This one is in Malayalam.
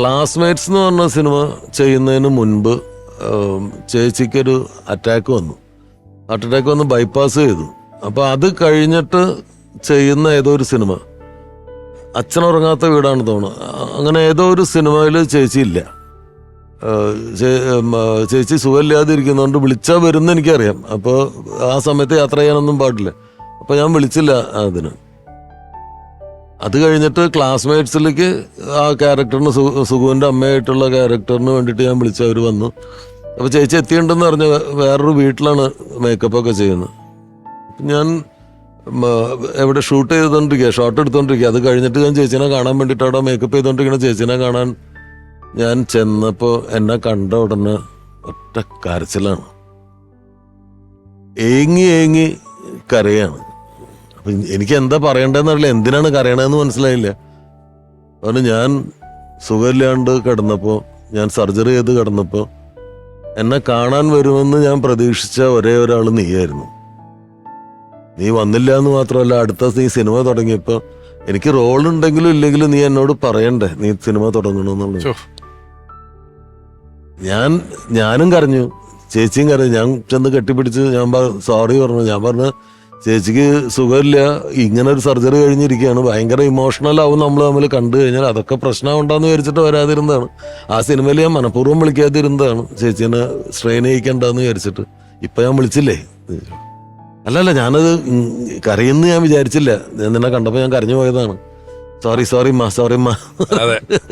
ക്ലാസ്മേറ്റ്സ് എന്ന് പറഞ്ഞ സിനിമ ചെയ്യുന്നതിന് മുൻപ് ചേച്ചിക്കൊരു അറ്റാക്ക് വന്നു. ഹാർട്ട് അറ്റാക്ക് വന്ന് ബൈപ്പാസ് ചെയ്തു. അപ്പോൾ അത് കഴിഞ്ഞിട്ട് ചെയ്യുന്ന ഏതോ ഒരു സിനിമ അച്ഛനുറങ്ങാത്ത വീടാണ് തോന്നുന്നത് അങ്ങനെ ഏതോ ഒരു സിനിമയിൽ ചേച്ചി ഇല്ല ചേച്ചി സുഖമില്ലാതിരിക്കുന്നതുകൊണ്ട് വിളിച്ചാൽ വരുന്ന എനിക്കറിയാം അപ്പോൾ ആ സമയത്ത് യാത്ര ചെയ്യാനൊന്നും പാടില്ല. അപ്പോൾ ഞാൻ വിളിച്ചില്ല അതിന്. അത് കഴിഞ്ഞിട്ട് ക്ലാസ്മേറ്റ്സിലേക്ക് ആ ക്യാരക്ടറിന് സുഖുവിന്റെ അമ്മയായിട്ടുള്ള ക്യാരക്ടറിന് വേണ്ടിയിട്ട് ഞാൻ വിളിച്ചു അവർ വന്നു. അപ്പോൾ ചേച്ചി എത്തിയിട്ടുണ്ടെന്ന് പറഞ്ഞ് വേറൊരു വീട്ടിലാണ് മേക്കപ്പൊക്കെ ചെയ്യുന്നത്. ഞാൻ എവിടെ ഷൂട്ട് ചെയ്തുകൊണ്ടിരിക്കുക ഷോട്ട് എടുത്തുകൊണ്ടിരിക്കുക അത് കഴിഞ്ഞിട്ട് ഞാൻ ചേച്ചിനെ കാണാൻ വേണ്ടിയിട്ട് അവിടെ മേക്കപ്പ് ചെയ്തുകൊണ്ടിരിക്കുന്ന ചേച്ചിനെ കാണാൻ ഞാൻ ചെന്നപ്പോൾ എന്നെ കണ്ട ഉടനെ ഒറ്റ കരച്ചിലാണ്. ഏങ്ങി ഏങ്ങി കരയാണ്. അപ്പം എനിക്ക് എന്താ പറയണ്ടെന്നറിയില്ല എന്തിനാണ് കരയണതെന്ന് മനസ്സിലായില്ല. അതുകൊണ്ട് ഞാൻ സുഖമില്ലാണ്ട് കിടന്നപ്പോൾ ഞാൻ സർജറി ചെയ്ത് കിടന്നപ്പോൾ എന്നെ കാണാൻ വരുമെന്ന് ഞാൻ പ്രതീക്ഷിച്ച ഒരേ ഒരാൾ നീയായിരുന്നു. നീ വന്നില്ല എന്ന് മാത്രമല്ല അടുത്ത നീ സിനിമ തുടങ്ങിയപ്പോൾ എനിക്ക് റോൾ ഉണ്ടെങ്കിലും ഇല്ലെങ്കിലും നീ എന്നോട് പറയണ്ടേ നീ സിനിമ തുടങ്ങണമെന്നുള്ളത്. ഞാൻ ഞാനും കരഞ്ഞു. ചേച്ചിയും കരഞ്ഞു. ഞാൻ ചെന്ന് കെട്ടിപ്പിടിച്ച് ഞാൻ സോറി പറഞ്ഞു. ഞാൻ പറഞ്ഞു ചേച്ചിക്ക് സുഖമില്ല. ഇങ്ങനെ ഒരു സർജറി കഴിഞ്ഞിരിക്കുകയാണ്. ഭയങ്കര ഇമോഷണൽ ആവും നമ്മൾ തമ്മിൽ കണ്ടു കഴിഞ്ഞാൽ അതൊക്കെ പ്രശ്നമുണ്ടാന്ന് വിചാരിച്ചിട്ട് വരാതിരുന്നതാണ്. ആ സിനിമയിൽ ഞാൻ മനഃപൂർവം വിളിക്കാതിരുന്നതാണ്. ചേച്ചീനെ സ്ട്രെയിൻ ചെയ്യിക്കണ്ടെന്ന് വിചാരിച്ചിട്ട്. ഇപ്പൊ ഞാൻ വിളിച്ചില്ലേ? അല്ലല്ല ഞാനത് കരയുന്നു ഞാൻ വിചാരിച്ചില്ല. ഞാൻ നിന്നെ കണ്ടപ്പോൾ ഞാൻ കരഞ്ഞു പോയതാണ്. സോറി സോറി മാ സോറി മാ